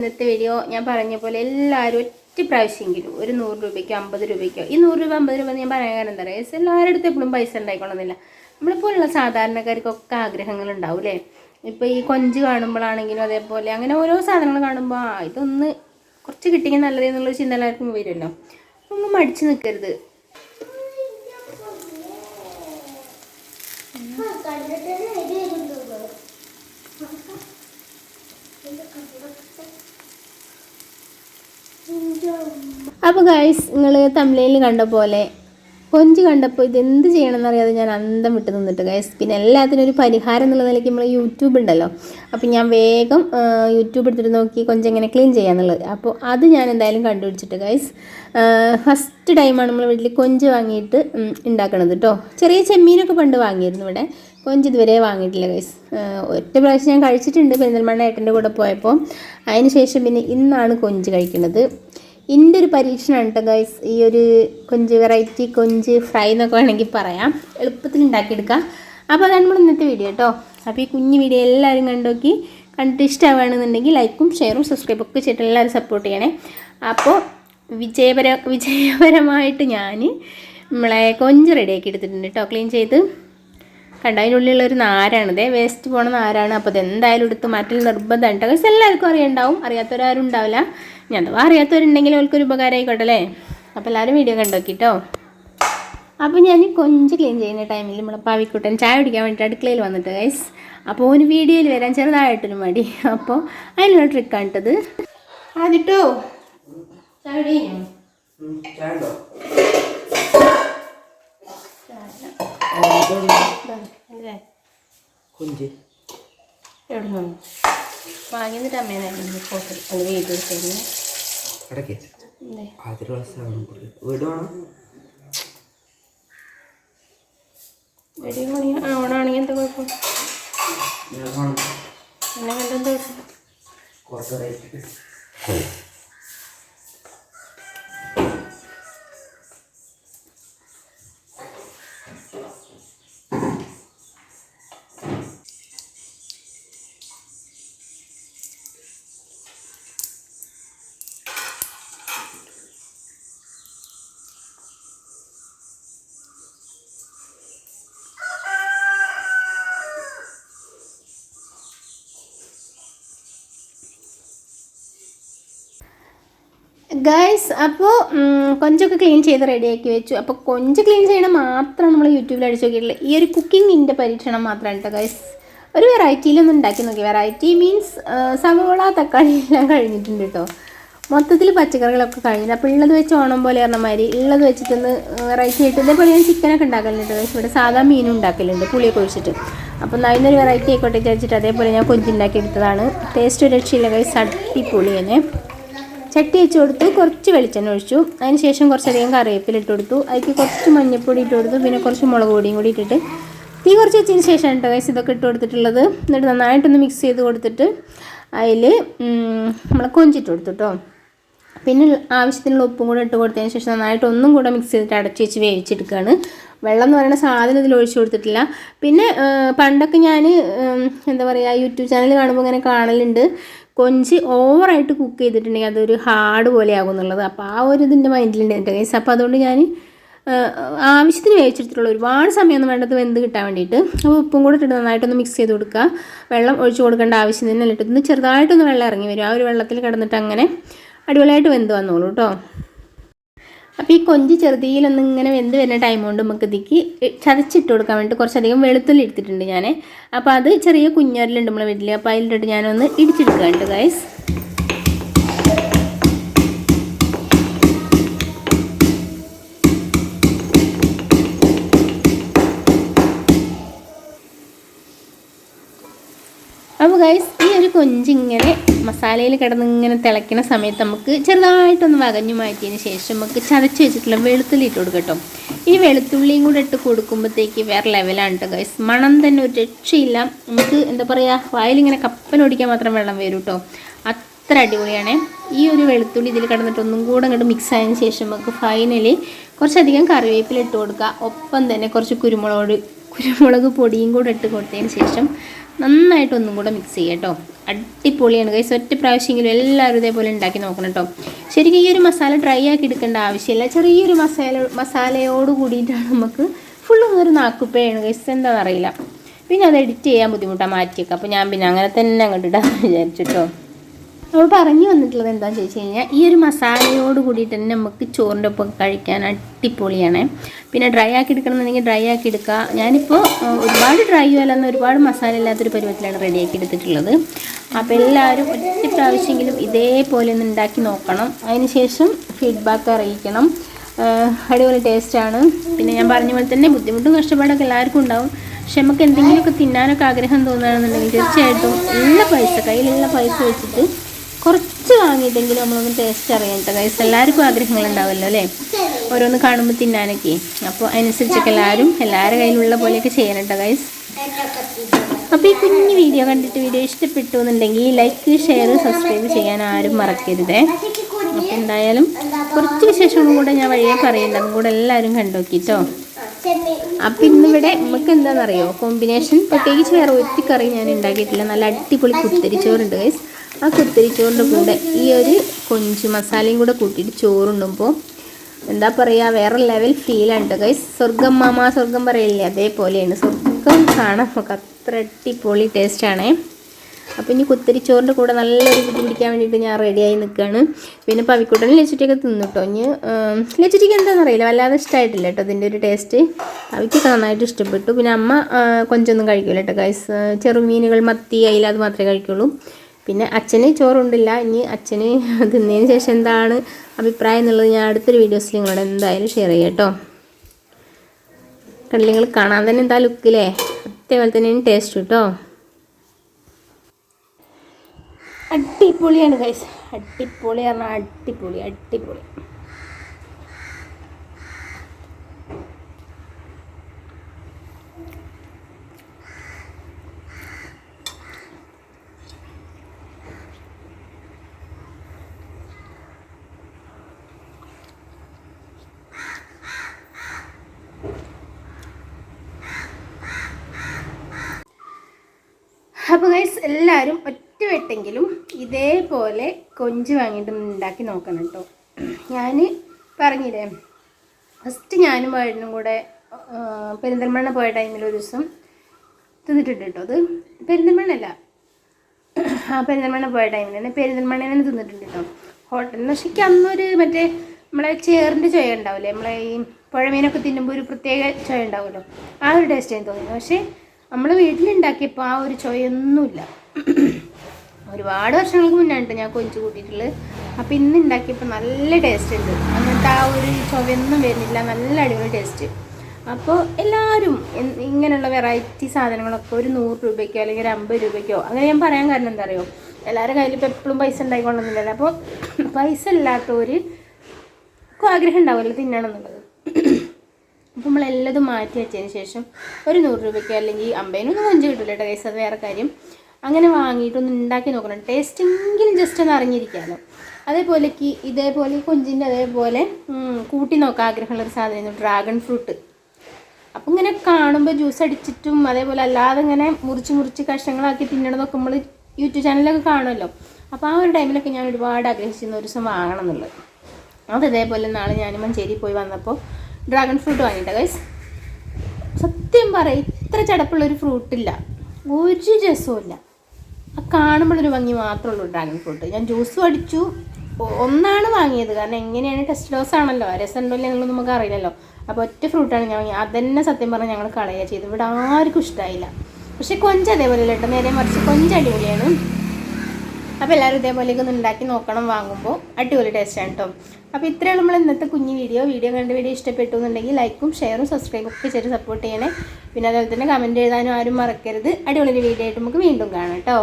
ഇന്നത്തെ വീഡിയോ ഞാൻ പറഞ്ഞ പോലെ എല്ലാവരും ഒറ്റ പ്രാവശ്യമെങ്കിലും ഒരു നൂറ് രൂപയ്ക്കോ അമ്പത് രൂപയ്ക്കോ ഈ നൂറ് രൂപ അമ്പത് രൂപ ഞാൻ പറയാൻ കാരണം എന്താ പറയുക എല്ലാവരുടെ അടുത്ത് എപ്പോഴും പൈസ ഉണ്ടായിക്കൊള്ളുന്നില്ല നമ്മളെപ്പോലുള്ള സാധാരണക്കാർക്കൊക്കെ ആഗ്രഹങ്ങൾ ഉണ്ടാവും അല്ലേ ഇപ്പോൾ ഈ കൊഞ്ച് കാണുമ്പോഴാണെങ്കിലും അതേപോലെ അങ്ങനെ ഓരോ സാധനങ്ങൾ കാണുമ്പോൾ ആ ഇതൊന്ന് കുറച്ച് കിട്ടിയെങ്കിൽ നല്ലത് എന്നുള്ളൊരു ചിന്ത എല്ലാവർക്കും വരുമല്ലോ. ഒന്നും മടിച്ചു നിൽക്കരുത് അപ്പോൾ ഗൈസ് നിങ്ങൾ തമിഴിൽ കണ്ട പോലെ കൊഞ്ച് കണ്ടപ്പോൾ ഇതെന്ത് ചെയ്യണമെന്ന് അറിയാതെ ഞാൻ അന്തം വിട്ട് നിന്നിട്ട് ഗൈസ് പിന്നെ എല്ലാത്തിനും ഒരു പരിഹാരം എന്നുള്ള നിലയ്ക്ക് നമ്മൾ യൂട്യൂബ് ഉണ്ടല്ലോ. അപ്പോൾ ഞാൻ വേഗം യൂട്യൂബ് എടുത്തിട്ട് നോക്കി കൊഞ്ച് എങ്ങനെ ക്ലീൻ ചെയ്യാന്നുള്ളത്. അപ്പോൾ അത് ഞാൻ എന്തായാലും കണ്ടുപിടിച്ചിട്ട് ഗൈസ് ഫസ്റ്റ് ടൈമാണ് നമ്മൾ വീട്ടിൽ കൊഞ്ച് വാങ്ങിയിട്ട് ഉണ്ടാക്കണത് കേട്ടോ ചെറിയ ചെമ്മീനൊക്കെ പണ്ട് വാങ്ങിയിരുന്നു ഇവിടെ. കൊഞ്ച് ഇതുവരെ വാങ്ങിയിട്ടില്ല ഗൈസ് ഒറ്റ പ്രാവശ്യം ഞാൻ കഴിച്ചിട്ടുണ്ട്. പെരിന്തൽമണ്ണ ഏട്ടന്റെ കൂടെ പോയപ്പോൾ അതിന് ശേഷം പിന്നെ ഇന്നാണ് കൊഞ്ച് കഴിക്കുന്നത്. എന്റെ ഒരു പരീക്ഷണമാണ് കേട്ടോ ഗൈസ് ഈ ഒരു കൊഞ്ച് വെറൈറ്റി കൊഞ്ച് ഫ്രൈ എന്നൊക്കെ വേണമെങ്കിൽ പറയാം. എളുപ്പത്തിൽ ഉണ്ടാക്കിയെടുക്കാം. അപ്പോൾ അതാണ് നമ്മൾ ഇന്നത്തെ വീഡിയോ കേട്ടോ അപ്പോൾ ഈ കുഞ്ഞു വീഡിയോ എല്ലാവരും കണ്ടോക്കി കണ്ടിട്ട് ഇഷ്ടമാണെന്നുണ്ടെങ്കിൽ ലൈക്കും ഷെയറും സബ്സ്ക്രൈബും ഒക്കെ ചെയ്തിട്ട് എല്ലാവരും സപ്പോർട്ട് ചെയ്യണേ. അപ്പോൾ വിജയപര വിജയപരമായിട്ട് ഞാൻ നമ്മളെ കൊഞ്ച് റെഡിയാക്കി എടുത്തിട്ടുണ്ട് കേട്ടോ ക്ലീൻ ചെയ്ത്. കണ്ട അതിനുള്ളിലുള്ള ഒരു ഇതേ വേസ്റ്റ് പോണ നാരാണ്. അപ്പോൾ അതെന്തായാലും എടുത്ത് മാറ്റൽ നിർബന്ധമാണ് കേട്ടോ. എല്ലാവർക്കും അറിയണ്ടാവും. അറിയാത്തവരാരും ഉണ്ടാവില്ല. ഞാൻ അഥവാ അറിയാത്തവരുണ്ടെങ്കിൽ അവർക്കൊരു ഉപകാരം ആയിക്കോട്ടെ അല്ലേ? അപ്പോൾ എല്ലാവരും വീഡിയോ കണ്ടോക്കിട്ടോ അപ്പോൾ ഞാൻ കൊഞ്ച് ക്ലീൻ ചെയ്യുന്ന ടൈമിൽ നമ്മളെ പാവിക്കുട്ടൻ ചായ കുടിക്കാൻ വേണ്ടിയിട്ട് അടുക്കളയിൽ വന്നിട്ട് ഗൈസ് അപ്പോൾ ഒരു വീഡിയോയിൽ വരാൻ ചെറുതായിട്ടൊരു മടി. അപ്പോൾ അതിനുള്ള ട്രിക്കാണ് ഇട്ടത് ആദ്യട്ടോ. ചായ കുടി. കുഞ്ച്. എവിടെ നിന്ന് വാങ്ങിയിട്ട് അമ്മേനായിരുന്നു ഫോട്ടോ അത് വീഡിയോ എടുത്തിരുന്നു അതിലുള്ള സാധനം കൊടുക്കും വീട് വേണം? വെടിയും മണി ആവണാണെങ്കിൽ എന്താ കുഴപ്പം? എന്നെ കണ്ടെന്താ കുഴപ്പം? ഗൈസ് അപ്പോൾ കൊഞ്ചൊക്കെ ക്ലീൻ ചെയ്ത് റെഡിയാക്കി വെച്ചു. അപ്പോൾ കൊഞ്ച് ക്ലീൻ ചെയ്യണം മാത്രം നമ്മൾ യൂട്യൂബിൽ അടിച്ചു നോക്കിയിട്ടില്ല ഈ ഒരു കുക്കിങ്ങിന്റെ പരീക്ഷണം മാത്രമാണ് കേട്ടോ ഗൈസ് ഒരു വെറൈറ്റിയിലൊന്നും ഉണ്ടാക്കി നോക്കി. വെറൈറ്റി മീൻസ് സവോള തക്കാളി എല്ലാം കഴിഞ്ഞിട്ടുണ്ട് കേട്ടോ മൊത്തത്തിൽ പച്ചക്കറികളൊക്കെ കഴിഞ്ഞില്ല അപ്പോൾ ഉള്ളത് വെച്ച് ഓണം പോലെ പറഞ്ഞ മാതിരി ഉള്ളത് വെച്ചിട്ടൊന്ന് വെറൈറ്റി ആയിട്ട് ഇതേപോലെ ഞാൻ ചിക്കനൊക്കെ ഉണ്ടാക്കലുണ്ട് ഇവിടെ സാധാ മീനും ഉണ്ടാക്കലുണ്ട് പുളിയൊക്കെ ഒഴിച്ചിട്ട്. അപ്പോൾ നല്ലൊരു വെറൈറ്റി ആയിക്കോട്ടെ വിചാരിച്ചിട്ട് അതേപോലെ ഞാൻ കൊഞ്ചുണ്ടാക്കി എടുത്തതാണ് ടേസ്റ്റ് ഒരു രക്ഷയില്ല ഗൈസ് അടിപൊളി തന്നെ ചട്ടി വെച്ച് കൊടുത്തു കുറച്ച് വെളിച്ചെണ്ണ ഒഴിച്ചു. അതിന് ശേഷം കുറച്ചധികം കറിവേപ്പില ഇട്ട് കൊടുത്തു. അതിലേക്ക് കുറച്ച് മഞ്ഞൾപ്പൊടി ഇട്ട് കൊടുത്തു. പിന്നെ കുറച്ച് മുളക് പൊടിയും കൂടി ഇട്ടിട്ട് തീ കുറച്ച് വെച്ചതിന് ശേഷമാണ് കേട്ടോ വയസ്സ് ഇതൊക്കെ ഇട്ട് കൊടുത്തിട്ടുള്ളത്. എന്നിട്ട് നന്നായിട്ടൊന്ന് മിക്സ് ചെയ്ത് കൊടുത്തിട്ട് അതിൽ നമ്മൾ കൊഞ്ചിട്ട് കൊടുത്തു കേട്ടോ പിന്നെ ആവശ്യത്തിനുള്ള ഉപ്പും കൂടെ ഇട്ട് കൊടുത്തതിന് ശേഷം നന്നായിട്ട് ഒന്നും കൂടെ മിക്സ് ചെയ്തിട്ട് അടച്ച് വെച്ച് വേവിച്ചെടുക്കുകയാണ് വെള്ളം എന്ന് പറയുന്ന സാധനം ഇതിൽ ഒഴിച്ചു കൊടുത്തിട്ടില്ല. പിന്നെ പണ്ടൊക്കെ ഞാൻ എന്താ പറയുക യൂട്യൂബ് ചാനൽ കാണുമ്പോൾ ഇങ്ങനെ കാണലുണ്ട്. കൊഞ്ച് ഓവറായിട്ട് കുക്ക് ചെയ്തിട്ടുണ്ടെങ്കിൽ അതൊരു ഹാർഡ് പോലെ ആകും അപ്പോൾ ആ ഒരു ഇതിന്റെ മൈൻഡിലുണ്ട് എന്റെ കേസ് അപ്പോൾ അതുകൊണ്ട് ഞാൻ ആവശ്യത്തിന് വേവിച്ചെടുത്തിട്ടുള്ള ഒരുപാട് സമയമൊന്നും വേണ്ടത് വെന്ത് കിട്ടാൻ വേണ്ടിയിട്ട്. അപ്പോൾ ഉപ്പും കൂടെ ഇട്ടിട്ട് നന്നായിട്ടൊന്ന് മിക്സ് ചെയ്ത് കൊടുക്കുക. വെള്ളം ഒഴിച്ച് കൊടുക്കേണ്ട ആവശ്യം തന്നെ ഇട്ടിട്ട് ചെറുതായിട്ടൊന്ന് വെള്ളം ഇറങ്ങി വരും. ആ ഒരു വെള്ളത്തിൽ കിടന്നിട്ട് അങ്ങനെ അടിപൊളിയായിട്ട് വെന്ത് വന്നോളൂ കേട്ടോ അപ്പോൾ ഈ കൊഞ്ച് ചെറുതിയിലൊന്നും ഇങ്ങനെ വെന്ത് വരുന്ന ടൈം കൊണ്ട് നമുക്ക് ഇതിക്ക് ചതച്ചിട്ട് കൊടുക്കാൻ വേണ്ടി കുറച്ചധികം വെളുത്തുള്ളി എടുത്തിട്ടുണ്ട് ഞാൻ അപ്പോൾ അത് ചെറിയ കുഞ്ഞോരിലുണ്ട് നമ്മളെ വീട്ടിൽ അപ്പോൾ അതിലിട്ടിട്ട് ഞാനൊന്ന് ഇടിച്ചെടുക്കുകയുണ്ട് ഗൈസ് കൊഞ്ചിങ്ങനെ മസാലയിൽ കിടന്ന് ഇങ്ങനെ തിളയ്ക്കുന്ന സമയത്ത് നമുക്ക് ചെറുതായിട്ടൊന്ന് വകഞ്ഞു മാറ്റിയതിന് ശേഷം നമുക്ക് ചതച്ച് വെച്ചിട്ടുള്ള വെളുത്തുള്ളി ഇട്ട് കൊടുക്കും കേട്ടോ. ഈ വെളുത്തുള്ളിയും കൂടെ ഇട്ട് കൊടുക്കുമ്പോഴത്തേക്ക് വേറെ ലെവലാണ് കേട്ടോ ഗൈസ് മണം തന്നെ ഒരു രക്ഷയില്ല. നമുക്ക് എന്താ പറയുക വായിലിങ്ങനെ കപ്പലൊടിക്കാൻ മാത്രം വെള്ളം വരും കേട്ടോ അത്ര അടിപൊളിയാണ്. ഈ ഒരു വെളുത്തുള്ളി ഇതിൽ കിടന്നിട്ട് ഒന്നും കൂടെ അങ്ങോട്ട് മിക്സ് ആയതിനു ശേഷം നമുക്ക് ഫൈനലി കുറച്ചധികം കറിവേപ്പില ഇട്ട് കൊടുക്കുക ഒപ്പം തന്നെ കുറച്ച് കുരുമുളക് കുരുമുളക് പൊടിയും കൂടെ ഇട്ട് കൊടുത്തതിന് ശേഷം നന്നായിട്ട് ഒന്നും കൂടെ മിക്സ് ചെയ്യുക കേട്ടോ. അടിപൊളിയാണ്. കൈസ് ഒറ്റ പ്രാവശ്യമെങ്കിലും എല്ലാവരും ഇതേപോലെ ഉണ്ടാക്കി നോക്കണം കേട്ടോ. ശരിക്കും ഈ ഒരു മസാല ഡ്രൈ ആക്കി എടുക്കേണ്ട ആവശ്യമില്ല. ചെറിയൊരു മസാല മസാലയോട് കൂടിയിട്ടാണ് നമുക്ക് ഫുള്ളും ഒരു നാക്കുപ്പയാണ്. കൈസ് എന്താണെന്ന് അറിയില്ല പിന്നെ അത് എഡിറ്റ് ചെയ്യാൻ ബുദ്ധിമുട്ടാണ് മാറ്റിയൊക്കെ. അപ്പോൾ ഞാൻ പിന്നെ അങ്ങനെ തന്നെ അങ്ങോട്ട് ഇടാമെന്ന് വിചാരിച്ചിട്ടോ നമ്മൾ പറഞ്ഞു വന്നിട്ടുള്ളത് എന്താണെന്ന് ചോദിച്ചു കഴിഞ്ഞാൽ ഈ ഒരു മസാലയോട് കൂടിയിട്ട് തന്നെ നമുക്ക് ചോറിന്റെ ഒപ്പം കഴിക്കാൻ അടിപൊളിയാണ്. പിന്നെ ഡ്രൈ ആക്കി എടുക്കണമെന്നുണ്ടെങ്കിൽ ഡ്രൈ ആക്കി എടുക്കുക. ഞാനിപ്പോൾ ഒരുപാട് ഡ്രൈ അല്ലെന്ന് ഒരുപാട് മസാല ഇല്ലാത്തൊരു പരുവത്തിലാണ് റെഡിയാക്കി എടുത്തിട്ടുള്ളത്. അപ്പോൾ എല്ലാവരും ഒറ്റ പ്രാവശ്യമെങ്കിലും ഇതേപോലെ ഒന്ന് ഉണ്ടാക്കി നോക്കണം. അതിനുശേഷം ഫീഡ്ബാക്ക് അറിയിക്കണം. അടിപൊളി ടേസ്റ്റാണ് പിന്നെ ഞാൻ പറഞ്ഞ പോലെ തന്നെ ബുദ്ധിമുട്ടും കഷ്ടപ്പാടൊക്കെ എല്ലാവർക്കും ഉണ്ടാവും. പക്ഷെ നമുക്ക് എന്തെങ്കിലുമൊക്കെ തിന്നാനൊക്കെ ആഗ്രഹം തോന്നുകയാണെന്നുണ്ടെങ്കിൽ തീർച്ചയായിട്ടും ഉള്ള പൈസ കയ്യിലുള്ള പൈസ വെച്ചിട്ട് കുറച്ച് വാങ്ങിയിട്ടെങ്കിലും നമ്മളൊന്ന് ടേസ്റ്റ് അറിയാം കേട്ടോ ഗൈസ് എല്ലാവർക്കും ആഗ്രഹങ്ങളുണ്ടാവുമല്ലോ അല്ലേ? ഓരോന്ന് കാണുമ്പോൾ തിന്നാനൊക്കെ. അപ്പോൾ അതിനനുസരിച്ചൊക്കെ എല്ലാവരും എല്ലാവരുടെ കയ്യിലുള്ള പോലെയൊക്കെ ചെയ്യണം കേട്ടോ ഗൈസ് അപ്പോൾ ഈ കുഞ്ഞു വീഡിയോ കണ്ടിട്ട് വീഡിയോ ഇഷ്ടപ്പെട്ടു എന്നുണ്ടെങ്കിൽ ലൈക്ക് ഷെയർ സബ്സ്ക്രൈബ് ചെയ്യാൻ ആരും മറക്കരുതേ. അപ്പോൾ എന്തായാലും കുറച്ച് വിശേഷങ്ങളും കൂടെ ഞാൻ വഴിയെ പറയുന്നുണ്ട്. അതും കൂടെ എല്ലാവരും കണ്ടുനോക്കിട്ടോ അപ്പം ഇന്നിവിടെ നമുക്ക് എന്താണെന്നറിയോ? കോമ്പിനേഷൻ പ്രത്യേകിച്ച് വേറെ ഒറ്റ കറി ഞാൻ ഉണ്ടാക്കിയിട്ടില്ല. നല്ല അടിപൊളി കുത്തരിച്ചോറുണ്ട് ഗൈസ് ആ കുത്തിരിച്ചോറിന്റെ കൂടെ ഈ ഒരു കൊഞ്ച് മസാലയും കൂടെ കൂട്ടിയിട്ട് ചോറുണ്ടുമ്പോൾ എന്താ പറയുക വേറെ ലെവൽ ഫീലാണ് കേട്ടോ ഗൈസ് സ്വർഗം മാമ സ്വർഗം പറയില്ലേ അതേപോലെയാണ്. സ്വർഗം കാണാൻ നമുക്ക് അത്ര അടിപൊളി ടേസ്റ്റാണേ അപ്പോൾ ഇനി കുത്തരിച്ചോറിന്റെ കൂടെ നല്ലൊരു കുത്തി പിടിക്കാൻ വേണ്ടിയിട്ട് ഞാൻ റെഡിയായി നിൽക്കുകയാണ് പിന്നെ പവിക്കുട്ടനും ലച്ചുറ്റിയൊക്കെ തിന്നു കേട്ടോ ഇനി ലച്ചുറ്റിക്ക് എന്താണെന്ന് അറിയില്ല. വല്ലാതെ ഇഷ്ടമായിട്ടില്ല കേട്ടോ അതിന്റെ ഒരു ടേസ്റ്റ് അവയ്ക്കൊക്കെ നന്നായിട്ട് ഇഷ്ടപ്പെട്ടു. പിന്നെ അമ്മ കൊഞ്ചൊന്നും കഴിക്കില്ല കേട്ടോ ഗൈസ് ചെറുമീനുകൾ മത്തി അയില അത് മാത്രമേ കഴിക്കുള്ളൂ. പിന്നെ അച്ഛന് ചോറുണ്ടില്ല. ഇനി അച്ഛന് തിന്നതിന് ശേഷം എന്താണ് അഭിപ്രായം എന്നുള്ളത് ഞാൻ അടുത്തൊരു വീഡിയോസിൽ നിങ്ങളോട് എന്തായാലും ഷെയർ ചെയ്യാം കേട്ടോ കണ്ടില്ല നിങ്ങൾ കാണാൻ തന്നെ എന്താ ലുക്കില്ലേ അതേപോലെ തന്നെ ടേസ്റ്റ് കേട്ടോ അടിപൊളിയാണ് ഗൈസ് അടിപൊളി പറഞ്ഞാൽ അടിപൊളി അടിപൊളി. അപ്പോൾ ഗൈസ് എല്ലാവരും ഒറ്റ വെട്ടെങ്കിലും ഇതേപോലെ കൊഞ്ച് വാങ്ങിയിട്ട് ഉണ്ടാക്കി നോക്കണം കേട്ടോ ഞാൻ പറഞ്ഞില്ലേ ഫസ്റ്റ് ഞാനും വഴുനും കൂടെ പെരിന്തൽമണ്ണ പോയ ടൈമിൽ ഒരു ദിവസം തിന്നിട്ടുണ്ട് കേട്ടോ അത്. പെരിന്തൽമണ്ണല്ല ആ പെരിന്തൽമണ്ണ പോയ ടൈമിൽ തന്നെ പെരിന്തൽമണ്ണ തന്നെ തിന്നിട്ടുണ്ട് കേട്ടോ ഹോട്ടലിൽ പക്ഷേ എനിക്ക് അന്നൊരു മറ്റേ നമ്മളെ ചേറിന്റെ ചുയ ഉണ്ടാവില്ലേ നമ്മളെ ഈ പുഴമീനൊക്കെ തിന്നുമ്പോൾ ഒരു പ്രത്യേക ചുയ ഉണ്ടാവുമല്ലോ ആ ഒരു ടേസ്റ്റ് എനിക്ക് തോന്നുന്നു പക്ഷേ നമ്മൾ വീട്ടിലുണ്ടാക്കിയപ്പോൾ ആ ഒരു ചൊയൊന്നുമില്ല ഒരുപാട് വർഷങ്ങൾക്ക് മുന്നാണ് ഞാൻ കൊഞ്ച് കൂട്ടിയിട്ടുള്ളത്. അപ്പോൾ ഇന്ന് ഉണ്ടാക്കിയപ്പോൾ നല്ല ടേസ്റ്റ് ഉണ്ട്. അങ്ങനത്തെ ആ ഒരു ചുവയൊന്നും വരുന്നില്ല. നല്ല അടിപൊളി ടേസ്റ്റ് അപ്പോൾ എല്ലാവരും ഇങ്ങനെയുള്ള വെറൈറ്റി സാധനങ്ങളൊക്കെ ഒരു നൂറ് രൂപയ്ക്കോ അല്ലെങ്കിൽ ഒരു അമ്പത് രൂപയ്ക്കോ അങ്ങനെ ഞാൻ പറയാൻ കാരണം എന്താ അറിയോ? എല്ലാവരുടെ കയ്യിൽ ഇപ്പോൾ എപ്പോഴും പൈസ ഉണ്ടായിക്കൊള്ളുന്നില്ലല്ലോ. അപ്പോൾ പൈസ ഇല്ലാത്തവർ ആഗ്രഹം ഉണ്ടാവുമല്ലോ തിന്നണം എന്നുള്ളത്. അപ്പോൾ നമ്മളെല്ലതും മാറ്റി വെച്ചതിന് ശേഷം ഒരു നൂറ് രൂപയ്ക്ക് അല്ലെങ്കിൽ അമ്പതിനൊന്നും കൊഞ്ച് കിട്ടില്ല കേട്ടോ കൈസ് അത് വേറെ കാര്യം. അങ്ങനെ വാങ്ങിയിട്ടൊന്ന് ഉണ്ടാക്കി നോക്കണം. ടേസ്റ്റ് എങ്കിലും ജസ്റ്റ് ഒന്ന് അറിഞ്ഞിരിക്കാമല്ലോ അതേപോലെ കി- ഇതേപോലെ കൊഞ്ചിന്റെ അതേപോലെ കൂട്ടി നോക്കാൻ ആഗ്രഹമുള്ളൊരു സാധനമായിരുന്നു ഡ്രാഗൺ ഫ്രൂട്ട് അപ്പം ഇങ്ങനെ കാണുമ്പോൾ ജ്യൂസ് അടിച്ചിട്ടും അതേപോലെ അല്ലാതെ ഇങ്ങനെ മുറിച്ച് മുറിച്ച് കഷ്ണങ്ങളാക്കി തിന്നണതൊക്കെ നമ്മൾ യൂട്യൂബ് ചാനലിലൊക്കെ കാണുമല്ലോ. അപ്പോൾ ആ ഒരു ടൈമിലൊക്കെ ഞാൻ ഒരുപാട് ആഗ്രഹിച്ചിരുന്ന ഒരു ദിവസം വാങ്ങണം എന്നുള്ളത്. അത് നാളെ ഞാൻ മഞ്ചേരി പോയി വന്നപ്പോൾ ഡ്രാഗൺ ഫ്രൂട്ട് വാങ്ങിയിട്ട ഗൈസ് സത്യം പറയാം ഇത്ര ചടപ്പുള്ളൊരു ഫ്രൂട്ടില്ല ഒരു രസവുമില്ല ആ കാണുമ്പോഴൊരു ഭംഗി മാത്രമേ ഉള്ളൂ ഡ്രാഗൺ ഫ്രൂട്ട് ഞാൻ ജ്യൂസും അടിച്ചു. ഒന്നാണ് വാങ്ങിയത്. കാരണം എങ്ങനെയാണ് ടെസ്റ്റ് ഡോസ് ആണല്ലോ. രസം ഉണ്ടോ ഇല്ലയോ എന്നുള്ളത് നമുക്ക് അറിയില്ലല്ലോ. അപ്പോൾ ഒറ്റ ഫ്രൂട്ടാണ് ഞാൻ വാങ്ങിയത്. അതന്നെ സത്യം പറഞ്ഞാൽ ഞങ്ങൾ കളയുക ചെയ്തു ഇവിടെ ആർക്കും ഇഷ്ടമായില്ല പക്ഷേ കൊഞ്ച് അതേപോലെ കേട്ടോ. നേരെ മറിച്ച് കൊഞ്ച് അടിപൊളിയാണ്. അപ്പോൾ എല്ലാവരും ഇതേപോലെയൊക്കെ ഒന്ന് ഉണ്ടാക്കി നോക്കണം വാങ്ങുമ്പോൾ അടിപൊളി ടേസ്റ്റാണ് കേട്ടോ അപ്പോൾ ഇത്രയാണ് നമ്മൾ ഇന്നത്തെ കുഞ്ഞു വീഡിയോ. വീഡിയോ കണ്ട വീഡിയോ ഇഷ്ടപ്പെട്ടു എന്നുണ്ടെങ്കിൽ ലൈക്കും ഷെയറും സബ്സ്ക്രൈബും ഒക്കെ ചെയ്ത് സപ്പോർട്ട് ചെയ്യണേ. പിന്നെ അതുപോലെ തന്നെ കമന്റ് എഴുതാനും ആരും മറക്കരുത്. അടിപൊളി വീഡിയോ ആയിട്ട് നമുക്ക് വീണ്ടും കാണാം കേട്ടോ.